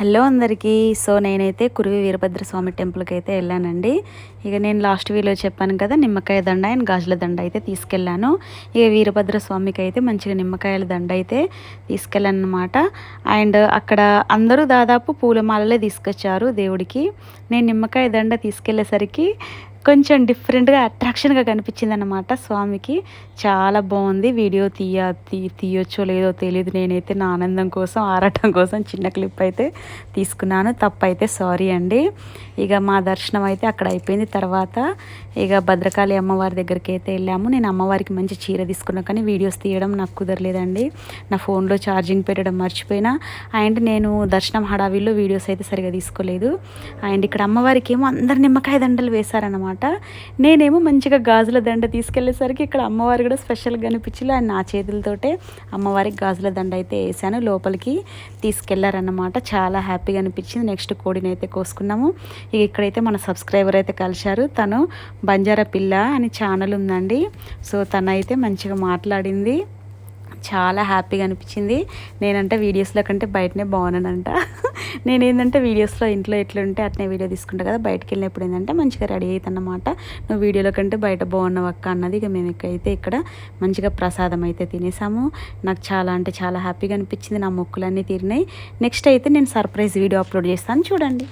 Hello అందరికీ. So నేనైతే కురివి వీరభద్ర స్వామి టెంపుల్కి అయితే వెళ్ళానండి. ఇక నేను లాస్ట్ వీలో చెప్పాను కదా నిమ్మకాయ దండ అండ్ గాజుల దండ అయితే తీసుకెళ్ళాను. ఇక వీరభద్ర స్వామికి అయితే మంచిగా నిమ్మకాయల దండ అయితే తీసుకెళ్ళాను అనమాట అండ్ అక్కడ అందరూ దాదాపు పూలమాలలే తీసుకొచ్చారు దేవుడికి. నేను నిమ్మకాయ దండ తీసుకెళ్ళేసరికి కొంచెం డిఫరెంట్గా అట్రాక్షన్గా కనిపించింది అనమాట స్వామికి. చాలా బాగుంది. వీడియో తీయ తీ తీయొచ్చో లేదో తెలియదు నేనైతే నా ఆనందం కోసం ఆరాటం కోసం చిన్న క్లిప్ అయితే తీసుకున్నాను. తప్పైతే అయితే సారీ అండి. ఇక మా దర్శనం అయితే అక్కడ అయిపోయింది. తర్వాత ఇక భద్రకాళి అమ్మవారి దగ్గరికి అయితే వెళ్ళాము. నేను అమ్మవారికి మంచి చీర తీసుకున్నా కానీ వీడియోస్ తీయడం నాకు కుదరలేదండి. నా ఫోన్లో ఛార్జింగ్ పెట్టడం మర్చిపోయినా. అండ్ నేను దర్శనం హడావిల్లో వీడియోస్ అయితే సరిగా తీసుకోలేదు. అండ్ ఇక్కడ అమ్మవారికి ఏమో అందరు నిమ్మకాయ దండలు వేశారనమాట నేనేమో మంచిగా గాజుల దండ తీసుకెళ్ళేసరికి ఇక్కడ అమ్మవారు కూడా స్పెషల్గా అనిపించింది. అండ్ నా చేతులతోటే అమ్మవారికి గాజుల దండ అయితే వేసాను. లోపలికి తీసుకెళ్ళారన్నమాట. చాలా హ్యాపీగా అనిపించింది. నెక్స్ట్ కోడిని అయితే కోసుకున్నాము. ఇక ఇక్కడైతే మన సబ్స్క్రైబర్ అయితే కలిశారు. తను బంజారా పిల్ల అని ఛానల్ ఉందండి. సో తనైతే మంచిగా మాట్లాడింది. చాలా హ్యాపీగా అనిపించింది. నేనంటే వీడియోస్లో కంటే బయటనే బాగున్నానంట. నేను ఏంటంటే వీడియోస్లో ఇంట్లో ఎట్లుంటే అట్నే వీడియో తీసుకుంటా కదా బయటకు వెళ్ళినప్పుడు ఏంటంటే మంచిగా రెడీ అవుతుందన్నమాట నువ్వు వీడియోలో కంటే బయట బాగున్నావు అక్క అన్నది ఇక మేము అయితే ఇక్కడ మంచిగా ప్రసాదం అయితే తినేసాము. నాకు చాలా అంటే చాలా హ్యాపీగా అనిపించింది నా మొక్కులన్నీ తీరినాయి. నెక్స్ట్ అయితే నేను సర్ప్రైజ్ వీడియో అప్లోడ్ చేస్తాను చూడండి.